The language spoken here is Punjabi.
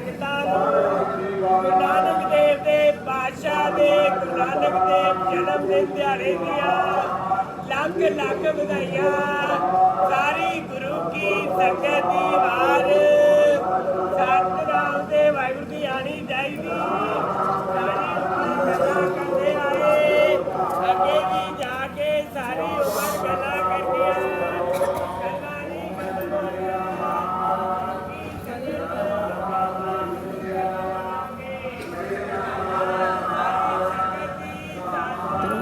ਗੁਰੂ ਨਾਨਕ ਦੇਵ ਦੇ ਪਾਸ਼ਾ ਦੇ, ਗੁਰੂ ਨਾਨਕ ਦੇਵ ਜਨਮ ਦੇ ਦਿਹਾੜੇ ਦੀਆਂ ਲੱਖ ਲੱਖ ਵਧਾਈਆਂ। ਸਾਰੀ ਗੁਰੂ ਕੀ ਸੰਗਤ ਦੀ ਵਾਰ। ਸਤਨਾਮ ਦੇ ਵਾਹਿਗੁਰੂ ਦੀ ਆਣੀ ਚਾਹੀਦੀ। ਸਾਰੀ ਉਮਰ ਕਥਾ ਕਰਦੇ ਆਏ। ਅੱਗੇ ਵੀ ਜਾ ਕੇ ਸਾਰੀ ਉਮਰ ਕਥਾ